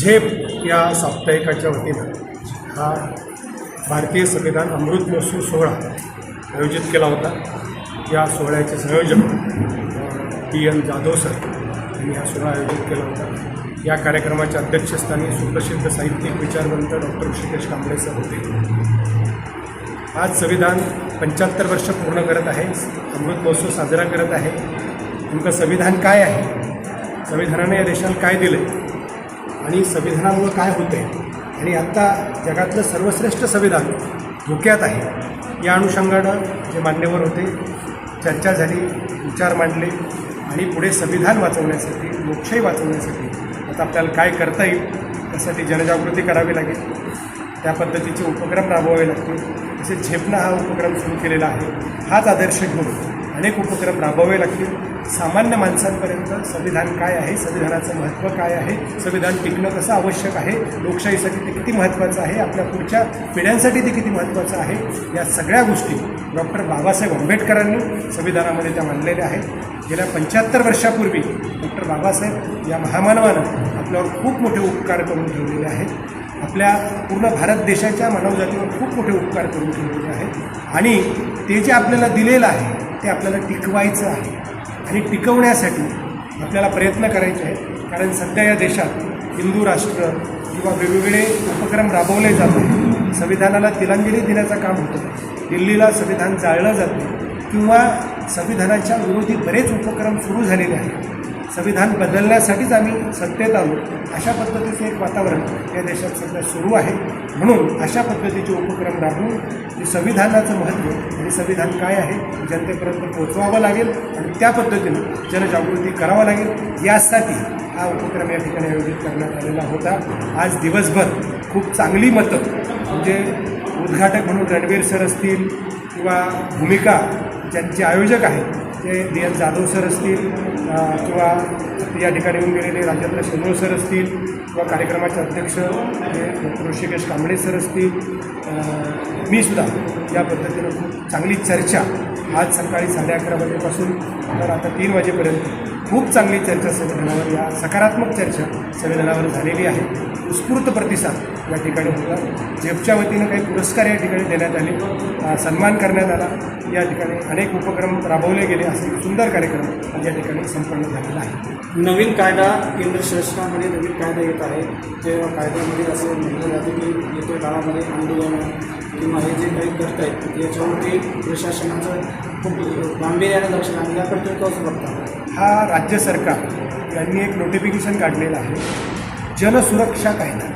झेप या साप्ताहिकाच्या वतीनं हा भारतीय संविधान अमृत महोत्सव सोहळा आयोजित केला होता. या सोहळ्याचे संयोजक टी एन जाधव सर यांनी हा सोहळा आयोजित केला होता. या कार्यक्रमाच्या अध्यक्षस्थानी सुप्रसिद्ध साहित्यिक विचारवंत डॉक्टर ऋषिकेश कांबळे सर होते. आज संविधान पंच्याहत्तर वर्ष पूर्ण करत आहे अमृत महोत्सव साजरा करत आहे. नेमकं संविधान काय आहे? संविधानाने या देशाला काय दिलं आणि संविधानामुळं काय होतं आहे आणि आत्ता जगातलं सर्वश्रेष्ठ संविधान धोक्यात आहे. या अनुषंगानं जे मान्यवर होते चर्चा झाली विचार मांडले आणि पुढे संविधान वाचवण्यासाठी लोकशाही वाचवण्यासाठी आता आपल्याला काय करता येईल त्यासाठी जनजागृती करावी लागेल. त्या पद्धतीचे उपक्रम राबवावे लागतील. तसेच झेपणा हा उपक्रम सुरू केलेला आहे. हाच आदर्श घेऊन अनेक उपक्रम राबवावे लागतील. सामान्य माणसांपर्यंत संविधान काय आहे? संविधानाचं महत्त्व काय आहे? संविधान टिकणं कसं आवश्यक आहे? लोकशाहीसाठी ते किती महत्त्वाचं आहे? आपल्या पुढच्या पिढ्यांसाठी ते किती महत्त्वाचं आहे? या सगळ्या गोष्टी डॉक्टर बाबासाहेब आंबेडकरांनी संविधानामध्ये त्या मांडलेल्या आहेत. गेल्या पंच्याहत्तर वर्षापूर्वी डॉक्टर बाबासाहेब या महामानवानं आपल्यावर खूप मोठे उपकार करून ठेवलेले आहेत. आपल्या पूर्ण भारत देशाच्या मानवजातीवर खूप मोठे उपकार करून ठेवलेले आहेत. आणि ते जे आपल्याला दिलेलं आहे ते आपल्याला टिकवायचं आहे. आणि टिकवण्यासाठी आपल्याला प्रयत्न करायचे आहेत. कारण सध्या या देशात हिंदू राष्ट्र किंवा वेगवेगळे उपक्रम राबवले जातात. संविधानाला तिलांजली देण्याचं काम होतं. दिल्लीला संविधान जाळलं जातं. किंवा संविधानाच्या विरोधी बरेच उपक्रम सुरू झालेले आहेत. संविधान बदलण्यासाठीच आम्ही सत्तेत आलो. अशा पद्धतीचं एक वातावरण या देशात सध्या सुरू आहे. म्हणून अशा पद्धतीचे उपक्रम राबवून संविधानाचं महत्त्व आणि संविधान काय आहे जनतेपर्यंत पोहोचवावं लागेल आणि त्या पद्धतीनं जनजागृती करावं लागेल. यासाठी हा उपक्रम या ठिकाणी आयोजित करण्यात आलेला होता. आज दिवसभर खूप चांगली मतं म्हणजे उद्घाटक म्हणून रणवीर सर असतील किंवा भूमिका ज्यांचे आयोजक आहेत ते डी एल जाधव सर असतील किंवा या ठिकाणी येऊन गेलेले राज्यातले शिंदोळ सर असतील किंवा कार्यक्रमाचे अध्यक्ष हे डॉक्टर ऋषिकेश कांबळे सर असतील मी सुद्धा या पद्धतीनं खूप चांगली चर्चा आज सकाळी साडे अकरा वाजेपासून तर आता तीन वाजेपर्यंत खूप चांगली चर्चा संविधानावर या सकारात्मक चर्चा संविधानावर झालेली आहे. उत्स्फूर्त प्रतिसाद या ठिकाणी होता. जेपच्या वतीनं काही पुरस्कार या ठिकाणी देण्यात आले. सन्मान करण्यात आला. या ठिकाणी अनेक उपक्रम राबवले गेले. असे सुंदर कार्यक्रम या ठिकाणी संपन्न झालेला आहे. नवीन कायदा केंद्र शासनामध्ये नवीन कायदा येत आहे. तेव्हा कायद्यामध्ये असं म्हटलं जातं की येत्या काळामध्ये आंदोलन किंवा हे जे काही करत आहेत याच्यावरती प्रशासनाचं खूप गांभीर्याने लक्ष आणि याकडे तोच कसं बघता हा राज्य सरकार यांनी एक नोटिफिकेशन काढलेलं आहे. जलसुरक्षा कायदा.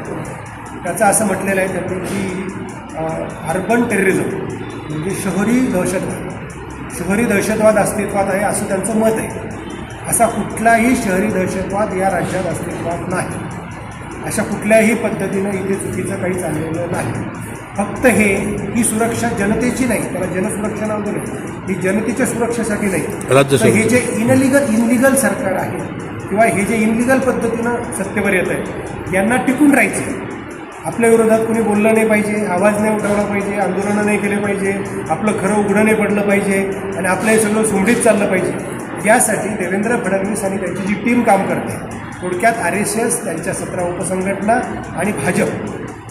त्याचं असं म्हटलेलं आहे त्यांनी की अर्बन टेररिझम म्हणजे शहरी दहशतवाद शहरी दहशतवाद अस्तित्वात आहे असं त्यांचं मत आहे. असा कुठलाही शहरी दहशतवाद या राज्यात अस्तित्वात नाही. अशा कुठल्याही पद्धतीनं इथे चुकीचं काही चाललेलं नाही. फक्त हे ही सुरक्षा जनतेची नाही त्याला जनसुरक्षा नाव दिलं ही जनतेच्या सुरक्षेसाठी नाही. तर हे जे इनलिगल इनलिगल सरकार आहे किंवा हे जे इनलिगल पद्धतीनं सत्तेवर येत आहे यांना टिकून राहायचं. आपल्या विरोधात कोणी बोललं नाही पाहिजे आवाज नाही उठवला पाहिजे आंदोलनं नाही केले पाहिजे आपलं खरं उघडं नाही पडलं पाहिजे आणि आपलं हे सगळं सुमडीत चाललं पाहिजे. यासाठी देवेंद्र फडणवीस आणि त्यांची जी टीम काम करते थोडक्यात आर एस एस त्यांच्या सतरा उपसंघटना आणि भाजप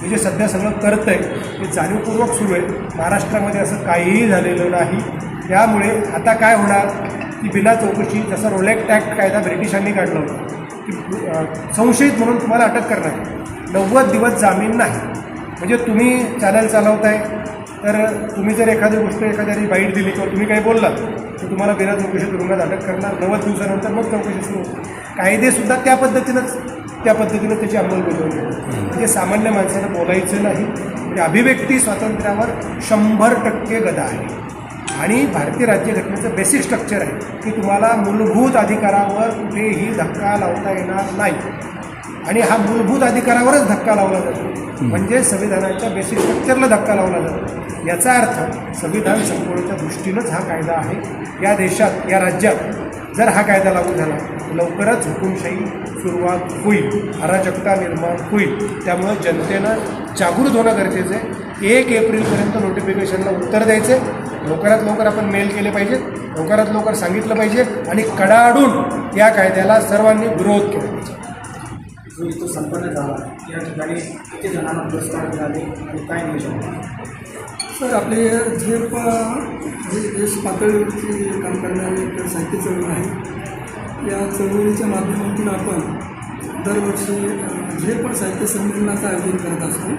हे जे सध्या सगळं करतं आहे ते जाणीवपूर्वक सुरू आहे. महाराष्ट्रामध्ये असं काहीही झालेलं नाही. त्यामुळे आता काय होणार? की बिना चौकशी जसं रोलेक्ट ॲक्ट कायदा ब्रिटिशांनी काढला होता की संशयित म्हणून तुम्हाला अटक करणार नव्वद दिवस जामीन नाही. म्हणजे तुम्ही चॅनल चालवताय तर तुम्ही जर एखादी गोष्ट एखाद्याने बाईट दिली किंवा तुम्ही काही बोललात तर तुम्हाला बिना चौकशी तुरुंगात अटक करणार. नव्वद दिवसानंतर मग चौकशी सुरू होते. कायदेसुद्धा त्या पद्धतीनंच त्या पद्धतीनं त्याची अंमलबजावणी म्हणजे सामान्य माणसानं बोलायचं नाही. म्हणजे अभिव्यक्ती स्वातंत्र्यावर शंभर टक्के गदा आहे. आणि भारतीय राज्यघटनेचं बेसिक स्ट्रक्चर आहे की तुम्हाला मूलभूत अधिकारावर कुठेही धक्का लावता येणार नाही. आणि हा मूलभूत अधिकारावरच धक्का लावला जातो. म्हणजे संविधानाच्या बेसिक स्ट्रक्चरला धक्का लावला जातो. याचा अर्थ संविधान संपवण्याच्या दृष्टीनंच हा कायदा आहे. या देशात या राज्यात जर हा कायदा लागू झाला लवकरच हुकुमशाही सुरुवात होईल अराजकता निर्माण होईल. त्यामुळं जनतेनं जागृत होणं गरजेचं आहे. एक एप्रिलपर्यंत नोटिफिकेशनला उत्तर द्यायचे लवकरात लवकर आपण मेल केले पाहिजे लवकरात लवकर सांगितलं पाहिजे आणि कडाडून या कायद्याला सर्वांनी विरोध केला पाहिजे. जो इथं संपन्न झाला या ठिकाणी किती जणांना पुरस्कार मिळाले आणि काय नियोजन सर आपले झेप जे देश पातळीवरची काम करणारी एक साहित्य चळवळ आहे. या चळवळीच्या माध्यमातून आपण दरवर्षी जे झेप साहित्य संमेलनाचं आयोजन करत असतो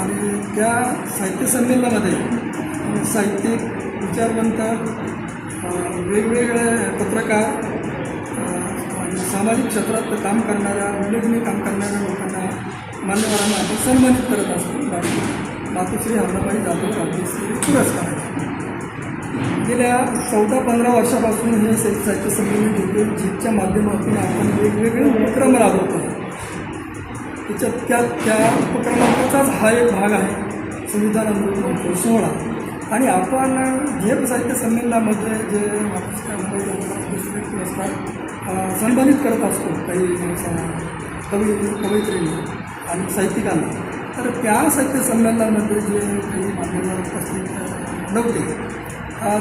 आणि त्या साहित्य संमेलनामध्ये साहित्यिक विचारवंत वेगवेगळे पत्रकार सामाजिक क्षेत्रात काम करणाऱ्या उल्लेखनीय काम करणाऱ्या लोकांना मान्यवरांना आपण सन्मानित करत असतो. आणि मातोश्री हरणाबाई जाधव राज्यश्री पुरस्कार. आहे. गेल्या चौदा पंधरा वर्षापासून हे साहित्य साहित्य संमेलन घेतो जीपच्या माध्यमातून आपण वेगवेगळे उपक्रम राबवतो. त्याच्यात त्या त्या उपक्रमांचाच हा एक भाग आहे. संविधान अमृत महोत्सव सोहळा. आणि आपण झेप साहित्य संमेलनामध्ये जे मातोश्री पुरस्कार सन्मानित करत असतो काही स- कवी कवयित्रींना आणि साहित्यिकांना तर त्या साहित्य संमेलनामध्ये जे काही मान्यवर उपस्थित नव्हते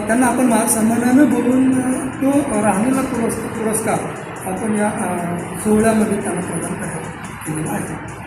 त्यांना आपण मा सन्मानानं बोलून तो राहिलेला पुरस्कार पुरस्कार आपण या सोहळ्यामध्ये त्यांना प्रदान करायला केलेला आहे.